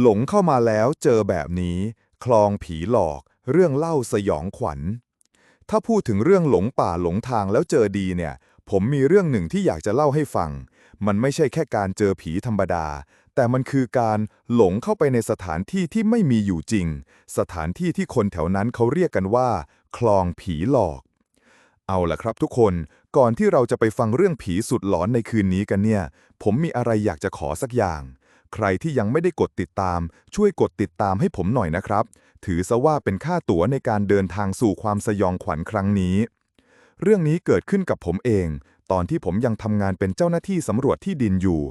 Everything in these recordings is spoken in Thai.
หลงเข้ามาแล้วเจอแบบนี้ คลองผีหลอก เรื่องเล่าสยองขวัญ ถ้าพูดถึงเรื่องหลงป่าหลงทางแล้วเจอดีเนี่ย ผมมีเรื่องหนึ่งที่อยากจะเล่าให้ฟัง มันไม่ใช่แค่การเจอผีธรรมดา แต่มันคือการหลงเข้าไปในสถานที่ที่ไม่มีอยู่จริง สถานที่ที่คนแถวนั้นเขาเรียกกันว่า คลองผีหลอก เอาล่ะครับทุกคนก่อนที่เราจะไปฟังเรื่องผีสุดหลอนในคืนนี้กันเนี่ย ผมมีอะไรอยากจะขอสักอย่าง ใครที่ยังไม่ได้กดติดตาม ช่วยกดติดตามให้ผมหน่อยนะครับ ถือซะว่าเป็นค่าตั๋วในการเดินทางสู่ความสยองขวัญครั้งนี้ เรื่องนี้เกิดขึ้นกับผมเอง ตอนที่ผมยังทำงานเป็นเจ้าหน้าที่สำรวจที่ดินอยู่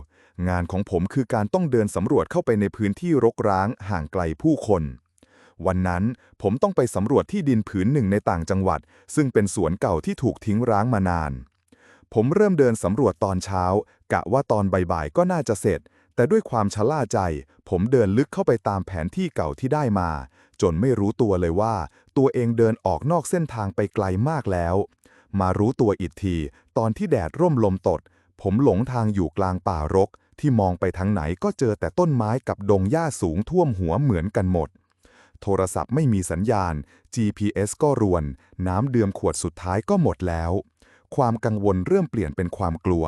งานของผมคือการต้องเดินสำรวจเข้าไปในพื้นที่รกร้าง ห่างไกลผู้คนวันนั้นผมต้องไปสำรวจที่ดินผืนหนึ่งในต่างจังหวัด ซึ่งเป็นสวนเก่าที่ถูกทิ้งร้างมานาน ผมเริ่มเดินสำรวจตอนเช้า กะว่าตอนบ่ายๆก็น่าจะเสร็จ แต่ด้วยความชะล่าใจ ผมเดินลึกเข้าไปตามแผนที่เก่าที่ได้มา จนไม่รู้ตัวเลยว่า ตัวเองเดินออกนอกเส้นทางไปไกลมากแล้ว มารู้ตัวอีกที ตอนที่แดดร่มลมตด ผมหลงทางอยู่กลางป่ารก ที่มองไปทางไหนก็เจอแต่ต้นไม้กับดงหญ้าสูงท่วมหัวเหมือนกันหมด โทรศัพท์ไม่มีสัญญาณ GPS ก็รวน น้ำเดื่มขวดสุดท้ายก็หมดแล้ว ความกังวลเริ่มเปลี่ยนเป็นความกลัว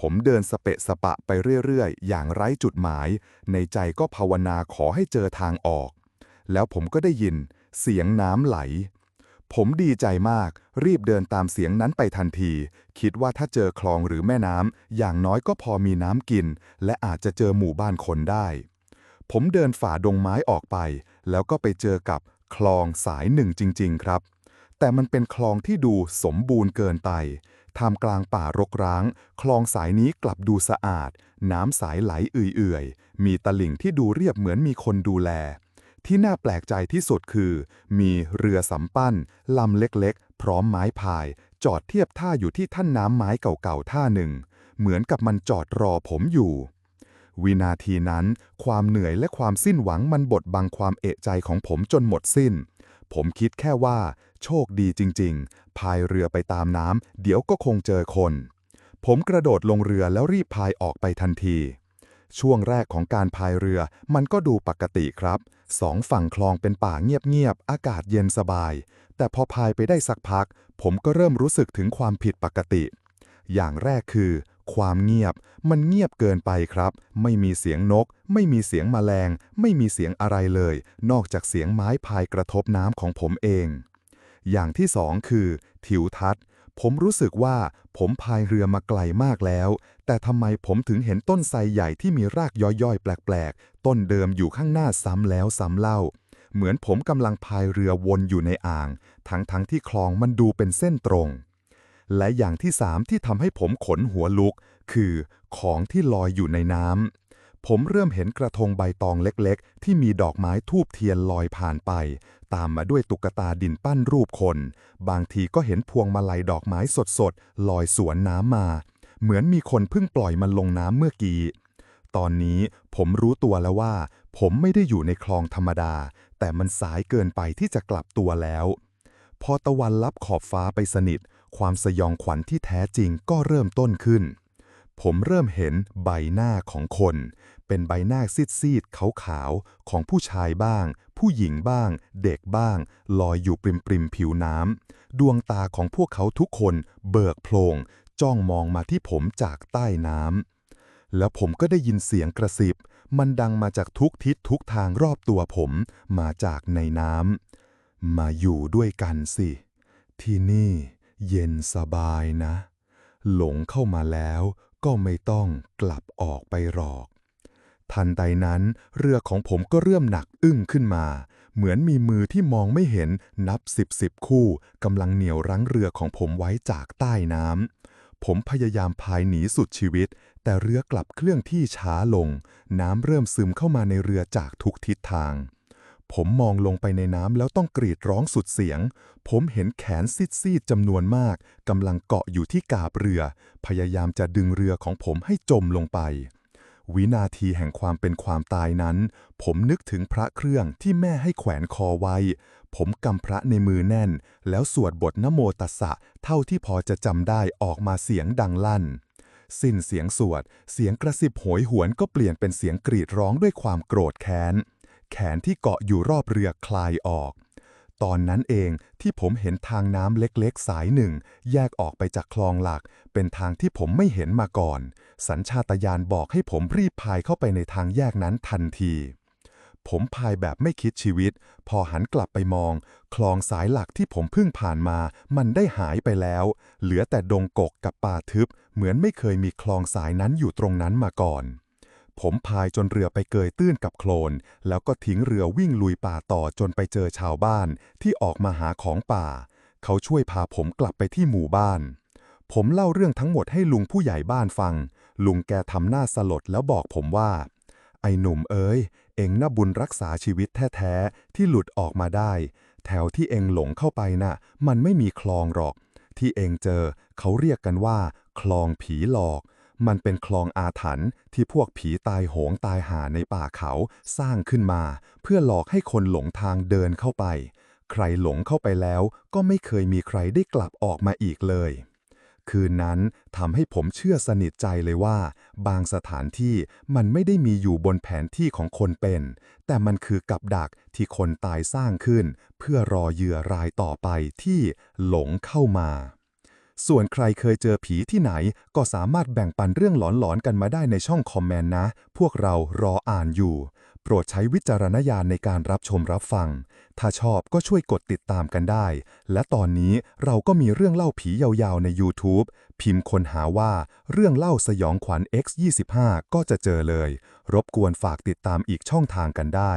ผมเดินสเปะสปะไปเรื่อยๆ อย่างไร้จุดหมาย ในใจก็ภาวนาขอให้เจอทางออก แล้วผมก็ได้ยิน เสียงน้ำไหล ผมดีใจมาก รีบเดินตามเสียงนั้นไปทันที คิดว่าถ้าเจอคลองหรือแม่น้ำ อย่างน้อยก็พอมีน้ำกิน และอาจจะเจอหมู่บ้านคนได้ ผมเดินฝ่าดงไม้ออกไป แล้วก็ไปเจอกับคลองสายหนึ่งจริง ๆ ครับ แต่มันเป็นคลองที่ดูสมบูรณ์เกินไป ท่ามกลางป่ารกร้าง คลองสายนี้กลับดูสะอาด น้ำใสไหลเอื่อยๆ มีตลิ่งที่ดูเรียบเหมือนมีคนดูแล ที่น่าแปลกใจที่สุดคือ มีเรือสำปั้นลำเล็กๆ พร้อมไม้พาย จอดเทียบท่าอยู่ที่ท่านน้ำไม้เก่าๆท่าหนึ่ง เหมือนกับมันจอดรอผมอยู่ วินาทีนั้น ความเหนื่อยและความสิ้นหวังมันบดบังความเอะใจของผมจนหมดสิ้น ผมคิดแค่ว่า โชคดีจริง ๆ พายเรือไปตามน้ำเดี๋ยวก็คงเจอคน ผมกระโดดลงเรือแล้วรีบพายออกไปทันที ช่วงแรกของการพายเรือมันก็ดูปกติครับ สองฝั่งคลองเป็นป่าเงียบๆ อากาศเย็นสบาย แต่พอพายไปได้สักพัก ผมก็เริ่มรู้สึกถึงความผิดปกติ อย่างแรกคือ ความเงียบ มันเงียบเกินไปครับ ไม่มีเสียงนก ไม่มีเสียงแมลง ไม่มีเสียงอะไรเลย นอกจากเสียงไม้พายกระทบน้ำของผมเอง อย่างที่สองคือ ทิวทัศน์ ผมรู้สึกว่าผมพายเรือมาไกลมากแล้ว แต่ทำไมผมถึงเห็นต้นไทรใหญ่ที่มีรากย่อยๆ แปลกๆ ต้นเดิมอยู่ข้างหน้าซ้ำแล้วซ้ำเล่า เหมือนผมกำลังพายเรือวนอยู่ในอ่าง ทั้งๆที่คลองมันดูเป็นเส้นตรง และอย่างที่สามที่ทำให้ผมขนหัวลุก คือของที่ลอยอยู่ในน้ำ ผมเริ่มเห็นกระทงใบตองเล็กๆ ที่มีดอกไม้ทูบเทียนลอยผ่านไป ตามมาด้วยตุ๊กตาดินปั้นรูปคน บางทีก็เห็นพวงมาลัยดอกไม้สดๆ ลอยสวนน้ำมา เหมือนมีคนเพิ่งปล่อยมันลงน้ำเมื่อกี้ ตอนนี้ผมรู้ตัวแล้วว่า ผมไม่ได้อยู่ในคลองธรรมดา แต่มันสายเกินไปที่จะกลับตัวแล้ว พอตะวันลับขอบฟ้าไปสนิท ความสยองขวัญที่แท้จริงก็เริ่มต้นขึ้นผมเริ่มเห็นใบหน้าของคน เป็นใบหน้าซีดๆขาวๆของผู้ชายบ้าง ผู้หญิงบ้าง เด็กบ้าง ลอยอยู่ปริมปริมๆผิวน้ำดวงตาของพวกเขาทุกคนเบิกโพลงจ้องมองมาที่ผมจากใต้น้ำแล้วผมก็ได้ยินเสียงกระซิบ มันดังมาจากทุกทิศทุกทางรอบตัวผม มาจากในน้ำมาอยู่ด้วยกันสิ ที่นี่ เย็นสบายนะ หลงเข้ามาแล้วก็ไม่ต้องกลับออกไปหรอก ทันใดนั้น เรือของผมก็เริ่มหนักอึ้งขึ้นมา เหมือนมีมือที่มองไม่เห็นนับสิบสิบคู่กำลังเหนี่ยวรั้งเรือของผมไว้จากใต้น้ำผมพยายามพายหนีสุดชีวิต แต่เรือกลับเคลื่อนที่ช้าลง น้ำเริ่มซึมเข้ามาในเรือจากทุกทิศทางผมมองลงไปในน้ำแล้วต้องกรีดร้องสุดเสียง ผมเห็นแขนซีดๆจำนวนมากกำลังเกาะอยู่ที่กาบเรือ พยายามจะดึงเรือของผมให้จมลงไป วินาทีแห่งความเป็นความตายนั้น ผมนึกถึงพระเครื่องที่แม่ให้แขวนคอไว้ ผมกำพระในมือแน่น แล้วสวดบทนโมตัสสะเท่าที่พอจะจำได้ออกมาเสียงดังลั่น สิ้นเสียงสวด เสียงกระซิบโหยหวนก็เปลี่ยนเป็นเสียงกรีดร้องด้วยความโกรธแค้น แขนที่เกาะอยู่รอบเรือคลายออก ตอนนั้นเองที่ผมเห็นทางน้ำเล็กๆ สายหนึ่ง แยกออกไปจากคลองหลัก เป็นทางที่ผมไม่เห็นมาก่อน สัญชาตญาณบอกให้ผมรีบพายเข้าไปในทางแยกนั้นทันที ผมพายแบบไม่คิดชีวิต พอหันกลับไปมอง คลองสายหลักที่ผมเพิ่งผ่านมา มันได้หายไปแล้ว เหลือแต่ดงกกกับป่าทึบ เหมือนไม่เคยมีคลองสายนั้นอยู่ตรงนั้นมาก่อน ผมพายจนเรือไปเกยตื้นกับโคลน แล้วก็ทิ้งเรือวิ่งลุยป่าต่อจนไปเจอชาวบ้านที่ออกมาหาของป่า เขาช่วยพาผมกลับไปที่หมู่บ้าน ผมเล่าเรื่องทั้งหมดให้ลุงผู้ใหญ่บ้านฟัง ลุงแกทำหน้าสลดแล้วบอกผมว่า ไอ้หนุ่มเอ๋ยเอ็งน่ะบุญรักษาชีวิตแท้ๆ ที่หลุดออกมาได้ แถวที่เอ็งหลงเข้าไปน่ะ มันไม่มีคลองหรอก ที่เอ็งเจอ เขาเรียกกันว่า คลองผีหลอก มันเป็นคลองอาถรรพ์ที่พวกผีตายโหงตายหาในป่าเขาสร้างขึ้นมา เพื่อหลอกให้คนหลงทางเดินเข้าไป ใครหลงเข้าไปแล้วก็ไม่เคยมีใครได้กลับออกมาอีกเลย คืนนั้นทำให้ผมเชื่อสนิทใจเลยว่า บางสถานที่มันไม่ได้มีอยู่บนแผนที่ของคนเป็น แต่มันคือกับดักที่คนตายสร้างขึ้น เพื่อรอเหยื่อรายต่อไปที่หลงเข้ามา ส่วนใครเคยเจอผีที่ไหน ก็สามารถแบ่งปันเรื่องหลอนๆกันมาได้ในช่องคอมเมนต์นะ พวกเรารออ่านอยู่ โปรดใช้วิจารณญาณในการรับชมรับฟัง ถ้าชอบก็ช่วยกดติดตามกันได้ และตอนนี้เราก็มีเรื่องเล่าผียาวๆใน YouTube พิมพ์ค้นหาว่าเรื่องเล่าสยองขวัญ X 25 ก็จะเจอเลย รบกวนฝากติดตามอีกช่องทางกันได้